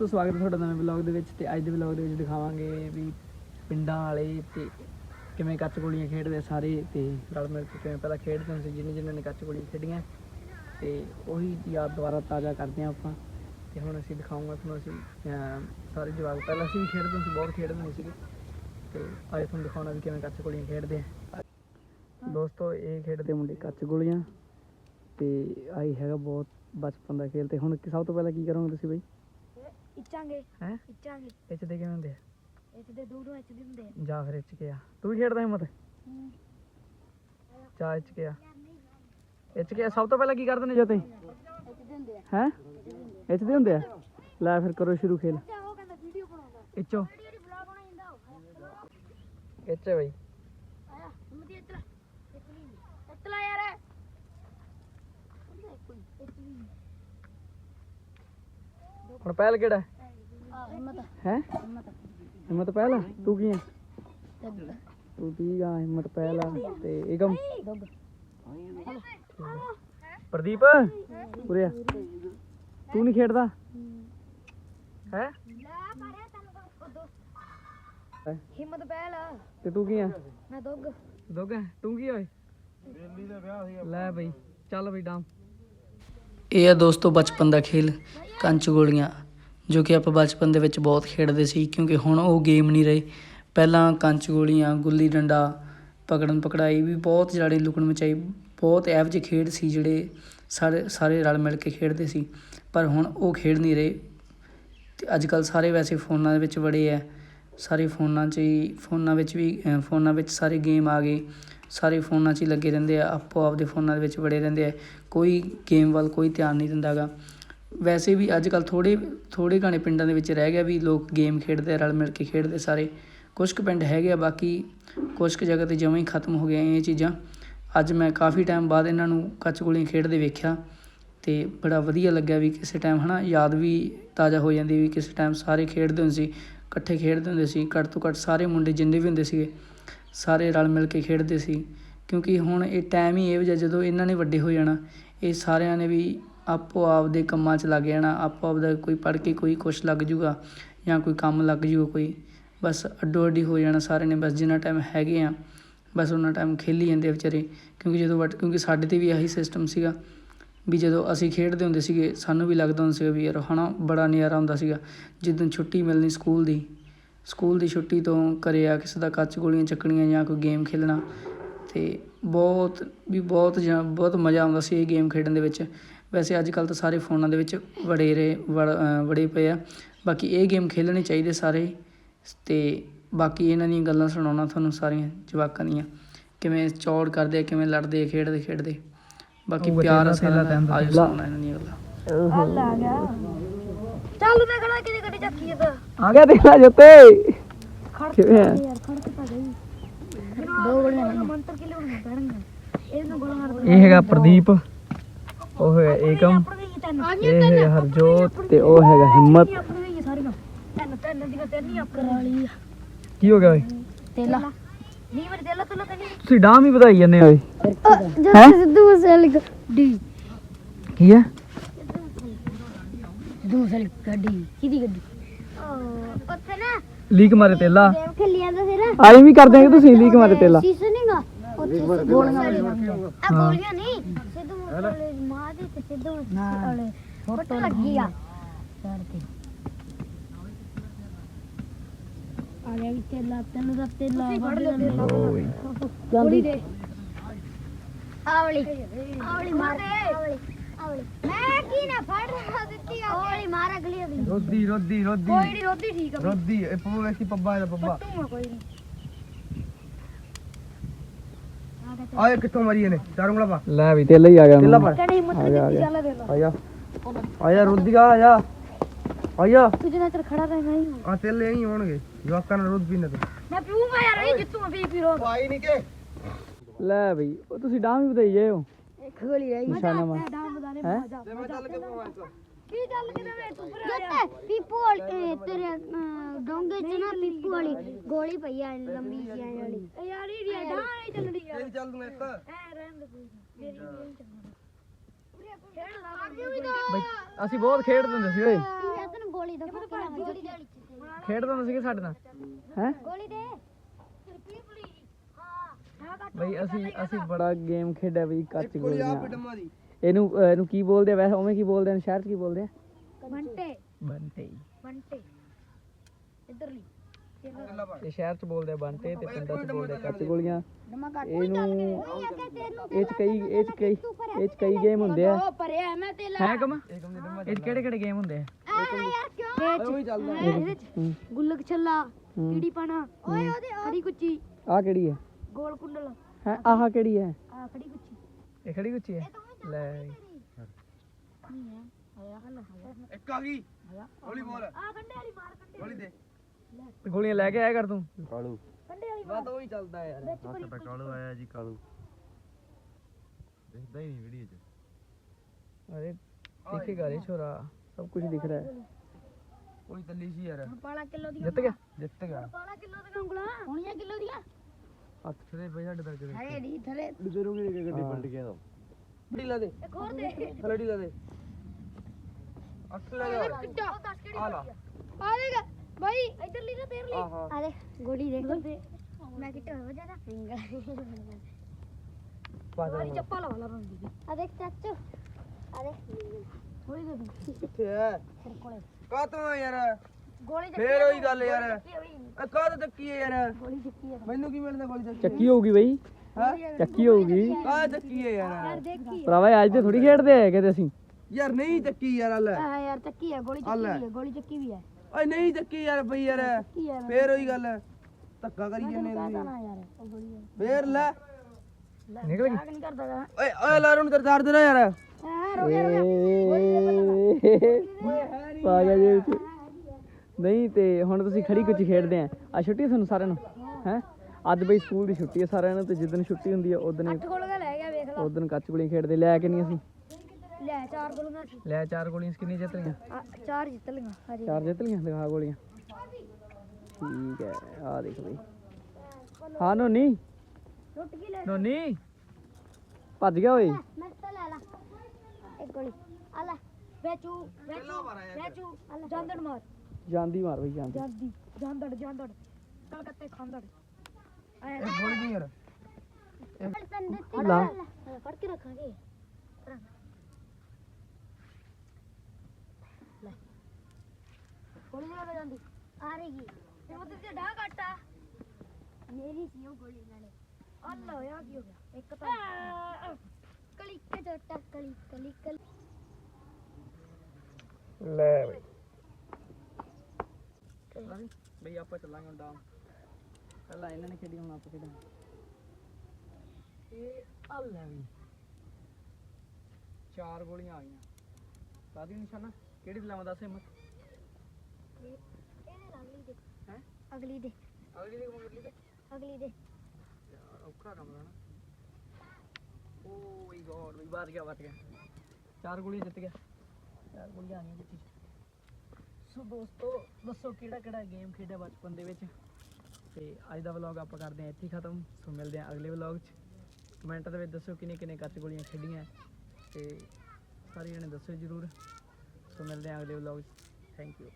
ਤੋ ਸਵਾਗਤ ਹੈ ਤੁਹਾਡਾ ਨਵੇਂ ਵਲੌਗ ਦੇ ਵਿੱਚ ਤੇ ਅੱਜ ਦੇ ਵਲੌਗ ਦੇ ਵਿੱਚ ਦਿਖਾਵਾਂਗੇ ਵੀ ਪਿੰਡਾਂ ਵਾਲੇ ਤੇ ਕਿਵੇਂ ਕੱਚ ਗੋਲੀਆਂ ਖੇਡਦੇ ਸਾਰੇ ਤੇ ਰਲ ਮਿਲ ਕੇ ਕਿਵੇਂ ਪਹਿਲਾਂ ਖੇਡਦੇ ਹੁੰਦੇ ਸੀ, ਜਿੰਨੇ ਜਿੰਨੇ ਨੇ ਕੱਚ ਗੋਲੀਆਂ ਖੇਡੀਆਂ। ਤੇ ਉਹੀ ਯਾਦ ਦੁਬਾਰਾ ਤਾਜ਼ਾ ਕਰਦੇ ਆ ਆਪਾਂ। ਤੇ ਹੁਣ ਅਸੀਂ ਦਿਖਾਉਂਗਾ ਤੁਹਾਨੂੰ ਅਸੀਂ ਸਾਰੇ ਜਵਾਕ। ਪਹਿਲਾਂ ਅਸੀਂ ਵੀ ਖੇਡਦੇ ਹੁੰਦੇ ਸੀ, ਬਹੁਤ ਖੇਡਦੇ ਹੁੰਦੇ ਸੀਗੇ। ਤੇ ਅੱਜ ਤੁਹਾਨੂੰ ਦਿਖਾਉਣਾ ਵੀ ਕਿਵੇਂ ਕੱਚ ਗੋਲੀਆਂ ਖੇਡਦੇ ਆ। ਦੋਸਤੋ, ਇਹ ਖੇਡਦੇ ਮੁੰਡੇ ਕੱਚ ਗੋਲੀਆਂ। ਤੇ ਆਈ ਹੈਗਾ ਬਹੁਤ ਬਚਪਨ ਦਾ ਖੇਲ। ਤੇ ਹੁਣ ਸਭ ਤੋਂ ਪਹਿਲਾਂ ਕੀ ਕਰੋਗੇ ਤੁਸੀਂ ਬਈ? ਇੱਚਾਂਗੇ ਹੈ? ਇੱਚਾਂਗੇ। ਇਹ ਚ ਦੇ ਕਿਵੇਂ ਹੁੰਦੇ ਆ? ਇੱਥੇ ਦੇ ਦੂਰੋਂ ਇੱਥੇ ਦੇ ਹੁੰਦੇ ਆ। ਜਾਂ ਫਿਰ ਇੱਚ ਕੇ ਆ। ਤੂੰ ਵੀ ਖੇਡਦਾ ਹਿੰਮਤ। ਚਾ ਇੱਚ ਕੇ ਆ। ਇੱਚ ਕੇ ਆ, ਸਭ ਤੋਂ ਪਹਿਲਾਂ ਕੀ ਕਰਦੇ ਨੇ ਜੋ ਤੁਸੀਂ ਇੱਥੇ ਦੇ ਹੁੰਦੇ ਆ। ਹੈ? ਇੱਚ ਦੇ ਹੁੰਦੇ ਆ? ਲੈ ਫਿਰ ਕਰੋ ਸ਼ੁਰੂ ਖੇਲ। ਅੱਛਾ ਉਹ ਕਹਿੰਦਾ ਵੀਡੀਓ ਬਣਾਉਂਦਾ। ਇੱਚੋ। ਜਿਹੜੀ ਵਲੌਗ ਬਣਾ ਜਾਂਦਾ ਇੱਚ ਹੈ ਬਈ। ਆਇਆ ਹਿੰਮਤੀ ਇੱਧਰ ਇਤਲੀ ਇਤਲਾ ਯਾਰ। ਇਤਲੀ। ਹੁਣ ਪਹਿਲ ਕਿਹੜਾ ਹਿੰਮਤ। ਹੈ? ਹਿੰਮਤ। ਪਹਿਲਾ ਤੂੰ ਕੀ ਹੈ ਤੂੰ ਠੀਕ ਆ? ਹਿੰਮਤ ਪਹਿਲਾ ਤੇ ਦੱਗ। ਪ੍ਰਦੀਪ? ਉਰੇ ਆ। ਤੂੰ ਨਹੀਂ ਖੇਡਦਾ? ਹੈ? ਲੈ ਮਾਰਿਆ ਤੈਨੂੰ ਹਿੰਮਤ ਪਹਿਲ ਤੇ ਤੂੰ ਕੀ ਆ? ਮੈਂ ਦੱਗ। ਦੋਗਾ ਤੂੰ ਕੀ ਹੋਏ ਲੈ ਬਈ ਚੱਲ ਬਈ ਡਾਮ ਇਹ ਆ ਦੋਸਤੋ ਬਚਪਨ ਦਾ ਖੇਲ, ਕੰਚ ਗੋਲੀਆਂ, ਜੋ ਕਿ ਆਪਾਂ ਬਚਪਨ ਦੇ ਵਿੱਚ ਬਹੁਤ ਖੇਡਦੇ ਸੀ, ਕਿਉਂਕਿ ਹੁਣ ਉਹ ਗੇਮ ਨਹੀਂ ਰਹੇ। ਪਹਿਲਾਂ ਕੰਚ ਗੋਲੀਆਂ, ਗੁੱਲੀ ਡੰਡਾ, ਪਕੜਨ ਪਕੜਾਈ ਵੀ ਬਹੁਤ ਜਿਹੜੇ ਲੁਕਣ ਮਚਾਈ, ਬਹੁਤ ਇਹੋ ਜਿਹੇ ਖੇਡ ਸੀ ਜਿਹੜੇ ਸਾਰੇ ਸਾਰੇ ਰਲ ਮਿਲ ਕੇ ਖੇਡਦੇ ਸੀ। ਪਰ ਹੁਣ ਉਹ ਖੇਡ ਨਹੀਂ ਰਹੇ। ਤੇ ਅੱਜ ਕੱਲ ਸਾਰੇ ਵੈਸੇ ਫੋਨਾਂ ਦੇ ਵਿੱਚ ਵੜੇ ਐ ਸਾਰੇ ਫੋਨਾਂ 'ਚ ਹੀ, ਫੋਨਾਂ ਵਿੱਚ ਵੀ ਫੋਨਾਂ ਵਿੱਚ ਸਾਰੇ ਗੇਮ ਆ ਗਏ। ਸਾਰੇ ਫੋਨਾਂ 'ਚ ਹੀ ਲੱਗੇ ਰਹਿੰਦੇ ਆ ਆਪੋ ਆਪਦੇ ਫੋਨਾਂ ਦੇ ਵਿੱਚ ਵੜੇ ਰਹਿੰਦੇ ਆ। ਕੋਈ ਗੇਮ ਵੱਲ ਕੋਈ ਧਿਆਨ ਨਹੀਂ ਦਿੰਦਾ ਦਿੰਦਾਗਾ ਵੈਸੇ ਵੀ ਅੱਜ ਕੱਲ ਥੋੜੇ ਥੋੜੇ ਘਾਣੇ ਪਿੰਡਾਂ ਦੇ ਵਿੱਚ ਰਹਿ ਗਿਆ ਵੀ ਲੋਕ ਗੇਮ ਖੇਡਦੇ ਆ, ਰਲ ਮਿਲ ਕੇ ਖੇਡਦੇ ਸਾਰੇ। ਕੁਝ ਕੁ ਪਿੰਡ ਹੈਗੇ ਆ ਬਾਕੀ ਕੁਝ ਕੁ ਜਗ੍ਹਾ ਤੇ ਜਮਾਂ ਹੀ ਖਤਮ ਹੋ ਗਈਆਂ ਇਹ ਚੀਜ਼ਾਂ। ਅੱਜ ਮੈਂ ਕਾਫੀ ਟਾਈਮ ਬਾਅਦ ਇਹਨਾਂ ਨੂੰ ਕੱਚ ਗੋਲੀਆਂ ਖੇਡਦੇ ਵੇਖਿਆ ਤੇ ਬੜਾ ਵਧੀਆ ਲੱਗਿਆ ਵੀ ਕਿਸੇ ਟਾਈਮ ਹਨਾ ਯਾਦ ਵੀ ਤਾਜ਼ਾ ਹੋ ਜਾਂਦੀ ਵੀ ਕਿਸੇ ਟਾਈਮ ਸਾਰੇ ਖੇਡਦੇ ਹੁੰਦੇ ਸੀ ਇਕੱਠੇ ਖੇਡਦੇ ਹੁੰਦੇ ਸੀ ਘੱਟ ਤੋਂ ਘੱਟ ਸਾਰੇ ਮੁੰਡੇ ਜਿੰਨੇ ਵੀ ਹੁੰਦੇ ਸੀਗੇ। ਸਾਰੇ ਰਲ ਮਿਲ ਕੇ ਖੇਡਦੇ ਸੀ। ਕਿਉਂਕਿ ਹੁਣ ਇਹ ਟਾਈਮ ਹੀ ਇਹੋ ਜਿਹਾ ਜਦੋਂ ਇਹਨਾਂ ਨੇ ਵੱਡੇ ਹੋ ਜਾਣਾ, ਇਹ ਸਾਰਿਆਂ ਨੇ ਵੀ ਆਪੋ ਆਪ ਦੇ ਕੰਮਾਂ 'ਚ ਲੱਗ ਜਾਣਾ, ਆਪੋ ਆਪ ਦਾ ਕੋਈ ਪੜ੍ਹ ਕੇ ਕੋਈ ਕੁਛ ਲੱਗ ਜੂਗਾ ਜਾਂ ਕੋਈ ਕੰਮ ਲੱਗ ਜੂਗਾ ਕੋਈ, ਬਸ ਅੱਡੋ ਅੱਡੀ ਹੋ ਜਾਣਾ ਸਾਰੇ ਨੇ, ਬਸ ਜਿੰਨਾ ਟਾਈਮ ਹੈਗੇ ਆ, ਬਸ ਉਹਨਾਂ ਟਾਈਮ ਖੇਲੀ ਜਾਂਦੇ ਆ ਵਿਚਾਰੇ। ਕਿਉਂਕਿ ਜਦੋਂ ਵੱਟ ਕਿਉਂਕਿ ਸਾਡੇ ਤੇ ਵੀ ਇਹੀ ਸਿਸਟਮ ਸੀਗਾ ਵੀ ਜਦੋਂ ਅਸੀਂ ਖੇਡਦੇ ਹੁੰਦੇ ਸੀਗੇ, ਸਾਨੂੰ ਵੀ ਲੱਗਦਾ ਹੁੰਦਾ ਸੀਗਾ ਵੀ ਯਾਰ ਹਨਾ ਬੜਾ ਨਜ਼ਾਰਾ ਹੁੰਦਾ ਸੀਗਾ। ਜਿੱਦਣ ਛੁੱਟੀ ਮਿਲਣੀ ਸਕੂਲ ਦੀ ਸਕੂਲ ਦੀ ਛੁੱਟੀ ਤੋਂ ਘਰੇ ਆ ਕਿਸੇ ਦਾ ਕੱਚ ਗੋਲੀਆਂ ਚੱਕਣੀਆਂ ਜਾਂ ਕੋਈ ਗੇਮ ਖੇਲਣਾ ਤੇ ਬਹੁਤ ਵੀ ਬਹੁਤ ਜਾਂ ਬਹੁਤ ਮਜ਼ਾ ਆਉਂਦਾ ਸੀ ਇਹ ਗੇਮ ਖੇਡਣ ਦੇ ਵਿੱਚ। ਵੈਸੇ ਅੱਜ ਕੱਲ ਤਾਂ ਸਾਰੇ ਫੋਨਾਂ ਦੇ ਵਿੱਚ ਵੜੇ ਰਹੇ ਵੜ- ਪਏ ਆ। ਬਾਕੀ ਇਹ ਗੇਮ ਖੇਲਣੇ ਚਾਹੀਦੇ ਸਾਰੇ ਤੇ ਬਾਕੀ ਇਹਨਾਂ ਦੀਆਂ ਗੱਲਾਂ ਸੁਣਾਉਣਾ ਤੁਹਾਨੂੰ ਸਾਰੀਆਂ ਜਵਾਕਾਂ ਦੀਆਂ। ਕਿਵੇਂ ਚੌੜ ਕਰਦੇ ਆ ਕਿਵੇਂ ਲੜਦੇ ਆ ਖੇਡਦੇ ਖੇਡਦੇ। ਬਾਕੀ ਪਿਆਰ ਆ ਸਾਰਾ ਅੱਜ ਸੁਣਾਉਣਾ ਇਹਨਾਂ ਦੀਆਂ ਗੱਲਾਂ। ਚੱਲ ਖੜਾ ਕਿਤੇ ਗੱਡੀ ਚੱਕੀ ਤਾਂ। ਆ ਗਿਆ ਦੇਖਲਾ ਜੋਤੇ। ਖੜ ਕਿਵੇਂ ਆ? ਯਾਰ ਖੜ ਕੇ ਤਾਂ ਗਈ। ਦੋ ਗੋਲੀਆਂ ਮੰਤਰ ਕਿ ਲਿਆਉਣੀਆਂ ਪੈਣਗੀਆਂ ਇਹਨੂੰ ਗੋਲਾ ਮਾਰ ਇਹ ਹੈਗਾ ਪ੍ਰਦੀਪ ਉਹ ਹੈ ਏਕਮ ਆਪਣੀ ਗਈ ਤੈਨੂੰ। ਇਹ ਹੈ ਹਰਜੋਤ ਤੇ ਉਹ ਹੈਗਾ। ਹਿੰਮਤ। ਆਪਣੀ ਗਈ ਸਾਰੀਆਂ ਤੈਨੂੰ ਤੈਨੂੰ ਦੀ ਤੈਨੂੰ ਆਪਣੀ। ਵਾਲੀ ਕੀ ਹੋ ਗਿਆ ਓਏ? ਤੇਲਾ। ਨਹੀਂ ਮੇਰੇ ਤੇਲਾ ਤੁਲਾ ਤੇ ਨਹੀਂ ਤੁਸੀਂ ਡਾਮ ਹੀ ਵਧਾਈ ਜਾਂਦੇ ਓਏ। ਜਦ ਸਿੱਧੂ ਮਸਲ ਡੀ। ਕੀ ਹੈ? ਸਿੱਧੂ ਮਸਲ ਗੱਡੀ। ਕਿਹਦੀ ਗੱਡੀ? ਉੱਥੇ ਨਾ ਲੀਕ ਮਾਰੇ ਤੇਲਾ। ਗੇਮ ਖੇਲੀ ਜਾਂਦਾ ਸੀ ਨਾ ਆਈ ਵੀ ਕਰਦੇ ਆ ਤੁਸੀਂ ਲੀਕ ਮਾਰੇ ਤੇਲਾ? ਸੀਸਨਿੰਗ ਉੱਥੇ ਗੋਲੀਆਂ ਆ ਗੋਲੀਆਂ ਨਹੀਂ ਸਿੱਧੂ ਮਸਲ ਮਾਂ ਦੀ ਤੇ ਸਿੱਧੂ ਮਸਲ ਫੋਟੋ ਲੱਗੀ ਆ। ਆ ਗਿਆ ਵੀ ਤੇਲਾ ਤੈਨੂੰ ਦਾ ਤੇਲਾ ਫੜ ਲੈ ਓਏ ਗੋਲੀ ਦੇ। ਆਵਲੀ ਆਵਲੀ ਮਾਰ। ਆਵਲੀ ਆਵਲੀ ਮੈਂ ਕੀ ਨਾ ਫੜ ਰਹਾ ਦਿੱਤੀ ਆ ਆਵਲੀ ਮਾਰ ਅਗਲੀ ਅਗਲੀ ਰੋਦੀ ਰੋਦੀ ਰੋਦੀ ਕੋਈ ਨਹੀਂ ਰੋਦੀ ਠੀਕ ਆ ਰੋਦੀ ਇਹ ਪੱਬਾ ਵੇਖੀ ਪੱਬਾ ਇਹਦਾ ਪੱਬਾ ਤੂੰ ਕੋਈ ਨਹੀਂ ਆਏ ਕਿੱਥੋਂ ਮਰੀ ਇਹਨੇ ਚਾਰ ਉਂਗਲਾ ਪਾ ਲੈ ਵੀ ਤੇਲਾ ਹੀ ਆ ਗਿਆ ਤੇਲਾ ਗਿਆ, ਆ ਦਿੱਤੀ ਗਿਆ। ਚੱਲ ਦੇ ਲੋ ਆਇਆ ਆਇਆ ਰੋਦੀ ਆ ਆਇਆ ਆਇਆ ਤੂੰ ਜਿੰਨਾ ਚਿਰ ਖੜਾ ਰਹਿਣਾ ਹੀ ਆ ਤੇਲੇ ਹੀ ਹੋਣਗੇ ਜਵਾਕਾਂ ਨਾਲ ਰੋਦ ਪੀਣੇ ਤੇ ਮੈਂ ਪੀਊਂਗਾ ਯਾਰ ਇਹ ਜਿੱਤੂ ਪੀ ਪੀ ਰੋ ਆਈ ਨਹੀਂ ਕੇ ਲੈ ਬਈ ਉਹ ਤੁਸੀਂ ਡਾਮ ਹੀ ਵਧਾਈ ਜਾਏ ਹੋ ਇੱਕ ਗੋਲੀ ਰਹੀ ਨਿਸ਼ਾਨਾ ਮਾਰ ਡਾਮ ਬਦਾਨੇ ਹੈਂ? ਮਜ਼ਾ ਮੈਂ ਚੱਲ ਕੇ ਕੀ ਚੱਲ ਕੇ ਵੇ ਤੂੰ ਪਰ ਆ? ਪੀਪੂ ਵਾਲੀ ਤੇਰੇ ਡੋਂਗੇ ਚ ਨਾ ਪੀਪੂ ਵਾਲੀ ਗੋਲੀ ਪਈ ਆ ਲੰਬੀ ਜਿਹੀ ਵਾਲੀ। ਯਾਰ ਇਹ ਡਾਂ ਨਹੀਂ ਚੱਲਦੀ ਯਾਰ ਚੱਲ ਦੂੰ ਇੱਕ। ਐ ਰਹਿਣ ਦੇ ਕੋਈ ਮੇਰੀ ਨਹੀਂ ਚੱਲਦੀ ਬਈ ਅਸੀਂ ਬਹੁਤ ਖੇਡਦੇ ਹੁੰਦੇ ਸੀ ਓਏ। ਮੈਂ ਤੈਨੂੰ ਗੋਲੀ ਦਾ ਗੋਲੀ ਦੇ ਖੇਡਦੇ ਹੁੰਦੇ ਸੀਗੇ ਸਾਡੇ ਨਾਲ। ਹੈ? ਗੋਲੀ ਦੇ। ਬਈ ਅਸੀਂ ਅਸੀਂ ਬੜਾ ਗੇਮ ਖੇਡਿਆ ਬਈ ਕੱਚ ਗੋਲੀਆਂ। ਇਹਨੂੰ ਅਹ, ਇਹਨੂੰ ਕੀ ਬੋਲਦੇ ਆ? ਵੈਸੇ ਉਵੇਂ ਕੀ ਬੋਲਦੇ ਨੇ? ਸ਼ਹਿਰ ਚ ਕੀ ਬੋਲਦੇ ਆ? ਬੰਟੇ। ਬੰਟੇ। ਬੰਟੇ। ਇਧਰਲੀ। ਇਹ ਸ਼ਹਿਰ ਚ ਬੋਲਦੇ ਆ ਬੰਟੇ ਤੇ ਪਿੰਡਾਂ ਚ ਬੋਲਦੇ ਆ ਕੱਚ ਗੋਲੀਆਂ। ਇਹਨੂੰ ਇਹ ਚ ਕਈ ਇਹ ਚ ਕਈ ਇਹ ਚ ਕਈ ਗੇਮ ਹੁੰਦੇ ਆ। ਉਹ ਪਰਿਆ ਮੈਂ ਤੇ ਹੈ ਕਮ? ਇਹ ਚ ਕਿਹੜੇ ਕਿਹੜੇ ਗੇਮ ਹੁੰਦੇ ਆ? ਆ ਇਹਦੇ ਚ ਹੂੰ, ਗੁੱਲਕ ਛੱਲਾ ਹੂੰ। ਕੀੜੀ ਪਾਣਾ ਓਏ ਉਹਦੇ ਖੜੀ ਕੁੱਚੀ। ਆਹ ਕਿਹੜੀ ਹੈ? ਗੋਲ ਕੁੰਡਲ। ਹੈ? ਆਹ ਕਿਹੜੀ ਹੈ? ਆ ਖੜੀ ਕੁੱਚੀ। ਇਹ ਖੜੀ ਗੁੱਚੀ ਹੈ? ਲੈ। ਨਹੀਂ ਹੈ ਆਇਆ ਹਲ। ਇੱਕ ਆ ਗਈ ਹੌਲੀ ਬੋਲ। ਆ ਕੰਡੇ ਵਾਲੀ ਮਾਰ ਕੰਡੇ ਹੌਲੀ ਦੇ। ਗੋਲੀਆਂ ਲੈ ਕੇ ਆਇਆ ਕਰ ਤੂੰ। ਕਾਲੂ। ਕੰਡੇ ਵਾਲੀ ਮੈਂ ਤਾਂ ਉਹੀ ਚੱਲਦਾ ਯਾਰ। ਭਰੀ ਤਾਂ ਕਾਲੂ ਆਇਆ ਜੀ ਕਾਲੂ। ਦਿਖਦਾ ਹੀ ਨਹੀਂ ਵੀਡੀਓ 'ਚ। ਅਰੇ ਦਿਖੇਗਾ ਰੇ ਛੋਰਾ। ਸਭ ਕੁਝ ਦਿਖ ਰਿਹਾ ਹੈ। ਕੋਈ ਤੱਲੀ ਸੀ ਯਾਰ। ਪਾਲਾ ਕਿਲੋ ਦੀਆਂ ਜਿੱਤ ਗਿਆ? ਜਿੱਤ ਗਿਆ। ਪਾਲਾ ਕਿਲੋ ਦੀਆਂ ਉਂਗਲਾਂ। ਹੋਣੀਆਂ ਕਿਲੋ ਦੀਆਂ। ਹੱਥ ਤੇ ਬਈ ਸਾਡੇ ਤੱਕ ਦੇ। ਹਰੇ ਦੀ ਥਲੇ। ਦੂਜੇ ਨੂੰ ਕਿਹੜੀ ਗੱਡੀ ਪਲਟ ਗਿਆ ਤਾਂ ਡੀ ਲਾ ਦੇ। ਇੱਕ ਹੋਰ ਦੇ। ਥਲੜੀ ਲਾ ਦੇ। ਅੱਠ ਲੈ ਜਾ। ਕਿੱਡਾ 10 ਕਿਹੜੀ ਆ ਲਾ। ਆ? ਦੇਗਾ ਭਾਈ ਇੱਧਰ ਲਈ ਨਾ ਤੇਰ ਲਈ ਆਹਾ ਆ ਦੇ। ਗੋਲੀ ਦੇਖ ਮੈਂ ਕਿੱਟ ਹੋ ਜਾਦਾ ਫਿੰਗਰ। ਪਾਸ ਚੱਪਲ ਵਾਲਾ ਬੰਦੀ ਆ ਦੇਖ ਚਾਚੂ। ਆ ਦੇਖ। ਗੋਲੀ ਦੇ ਦੂੰ। ਕਿੱਥੇ ਹੈ ਕੋਲੇ। ਕਾ ਤੂੰ ਯਾਰ? ਗੋਲੀ ਚੱਕੀ ਫੇਰ ਉਹੀ ਗੱਲ ਯਾਰ। ਚੱਕੀ ਹੋਈ ਇਹ ਕਾਹ ਚੱਕੀ ਹੈ ਯਾਰ? ਗੋਲੀ ਚੱਕੀ ਆ ਮੈਨੂੰ ਕੀ ਮਿਲਦਾ ਗੋਲੀ ਚੱਕੀ ਚੱਕੀ ਹੋਊਗੀ ਬਈ। ਹੈ? ਚੱਕੀ ਹੋਊਗੀ। ਕਾਹ ਚੱਕੀ ਹੈ ਯਾਰ? ਦੇਖੀ ਭਰਾਵਾ ਅੱਜ ਤੇ ਥੋੜੀ ਖੇਡਦੇ ਆ ਕਿਤੇ ਅਸੀਂ। ਯਾਰ ਨਹੀਂ ਚੱਕੀ ਯਾਰ ਲੈ ਆ ਯਾਰ ਚੱਕੀ ਆ ਗੋਲੀ। ਚੱਕੀ ਵੀ ਆ ਗੋਲੀ ਚੱਕੀ ਵੀ ਆ। ਓਏ ਨਹੀਂ ਚੱਕੀ ਯਾਰ ਬਈ ਯਾਰ। ਫੇਰ ਉਹੀ ਗੱਲ। ਧੱਕਾ ਕਰੀ ਜਾਂਦੇ ਤੁਸੀਂ। ਫੇਰ ਲੈ। ਨਿਕਲ ਗਈ। ਨਹੀਂ ਕਰਦਾ ਓਏ ਓਏ ਲਾਰੂ ਨੂੰ ਦਰਦਾਰ ਦੇ ਨਾ। ਯਾਰ ਆ ਰੋ ਗਿਆ ਰੋ ਪਾ ਗਿਆ ਜੇ ਵਿੱਚ। ਨਹੀਂ ਤੇ ਹੁਣ ਤੁਸੀਂ ਖੜੀ ਕੁਝ ਖੇਡਦੇ ਆ। ਆ ਛੁੱਟੀ ਤੁਹਾਨੂੰ ਸਾਰਿਆਂ ਨੂੰ? ਹੈ? ਅੱਜ ਬਈ ਸਕੂਲ ਦੀ ਛੁੱਟੀ ਹੈ ਸਾਰਿਆਂ ਨੂੰ ਤੇ ਜਿੱਦਣ ਛੁੱਟੀ ਹੁੰਦੀ ਹੀ ਗੋਲ ਗਾ ਲੈ ਗਿਆ ਵੇਖ ਲਾ। ਉਦੋਂ ਕੱਚ ਗੋਲੀਆਂ ਖੇਡਦੇ ਲੈ ਕੇ ਨਹੀਂ ਅਸੀਂ? ਲੈ ਚਾਰ ਗੋਲੀਆਂ ਸੀ ਲੈ ਚਾਰ ਗੋਲੀਆਂ ਕਿੰਨੀ ਜਿੱਤ ਲਈਆਂ? ਚਾਰ ਜਿੱਤ ਲਈਆਂ ਹਜੇ। ਚਾਰ ਜਿੱਤ ਲਈਆਂ ਦਿਖਾ ਗੋਲੀਆਂ। ਠੀਕ ਹੈ ਆ ਦੇਖ ਬਈ। ਹਾਂ ਨੋਨੀ। ਲੁੱਟ ਕੇ ਲੈ ਨੋਨੀ ਭੱਜ ਗਿਆ ਓਏ। ਮੈਂ ਤਾਂ ਲੈ ਲਾ। ਇੱਕ ਗੋਲੀ। ਆ ਲੈ ਵੇਚੂ ਵੇਚੂ ਵੇਚੂ ਜਾਂਦੜ ਮਾਰ। ਜਾਂਦੀ ਮਾਰ ਬਈ ਜਾਂਦੀ। ਜਾਂਦੀ ਜਾਂਦੜ ਜਾਂਦੜ ਕਲਕੱਤੇ ਖਾਂਦੜ। ਆਇਆ ਇਹ ਗੋਲੀ ਨਹੀਂ ਯਾਰ। ਲਾ। ਫੜ ਕੇ ਰੱਖਾਂਗੇ। ਲੈ। ਗੋਲੀ ਲਗਾ ਜਾਂਦੀ। ਆ ਰਹੀ ਤੇ ਉਹ ਤੇ ਢਾ ਕੱਟਾ ਮੇਰੀ ਸੀ ਉਹ ਗੋਲੀ ਨਾਲੇ। ਅੱਲਾ ਹੋਇਆ ਕੀ ਹੋ ਗਿਆ? ਇੱਕ ਤਾਂ ਕਲੀ ਕੇ ਜੋਟਾ ਕਲੀ ਕਲੀ ਕਲੀ। ਲੈ ਬਈ। ਬਈ ਆਪਾਂ ਚੱਲਾਂਗੇ ਹੁਣ ਡਾਮ। ਪਹਿਲਾਂ ਇਹਨਾਂ ਨੇ ਖੇਡੀ ਹੁਣ ਆਪਾਂ ਖੇਡਾਂਗੇ। ਇਹ ਆ ਲੈ ਵੀ। ਚਾਰ ਗੋਲੀਆਂ ਆ ਗਈਆਂ। ਲਾਦੀ ਨਿਸ਼ਾਨਾ ਕਿਹੜੀ ਲਾਵਾਂ ਦੱਸ ਹਿੰਮਤ? ਅਗਲੀ ਦੇ ਹੈ? ਅਗਲੀ ਦੇ ਅਗਲੀ ਦੇ ਅਗਲੀ ਦੇ ਯਾਰ ਔਖਾ ਕੰਮ ਦਾ ਨਾ। ਓ ਮਾਈ ਬਈ ਬਾਤ ਗਿਆ ਬਾਤ ਗਿਆ। ਚਾਰ ਗੋਲੀਆਂ ਜਿੱਤ ਗਿਆ। ਚਾਰ ਗੋਲੀਆਂ ਆ ਗਈਆਂ ਜਿੱਤੀ ਸੋ ਦੋਸਤੋ, ਦੱਸੋ ਕਿਹੜਾ ਕਿਹੜਾ ਗੇਮ ਖੇਡਿਆ ਬਚਪਨ ਦੇ ਵਿੱਚ? ਤੇ ਅੱਜ ਦਾ ਵਲੌਗ ਆਪਾਂ ਕਰਦੇ ਹਾਂ ਇੱਥੇ ਹੀ ਖਤਮ। ਸੋ ਮਿਲਦੇ ਹਾਂ ਅਗਲੇ ਵਲੌਗ 'ਚ। ਕਮੈਂਟ ਦੇ ਵਿੱਚ ਦੱਸੋ ਕਿੰਨੇ ਕਿੰਨੇ ਕੱਚ ਗੋਲੀਆਂ ਖੇਡੀਆਂ। ਤੇ ਸਾਰੇ ਜਣੇ ਦੱਸੋ ਜਰੂਰ। ਸੋ ਮਿਲਦੇ ਹਾਂ ਅਗਲੇ ਵਲੌਗ 'ਚ। Thank you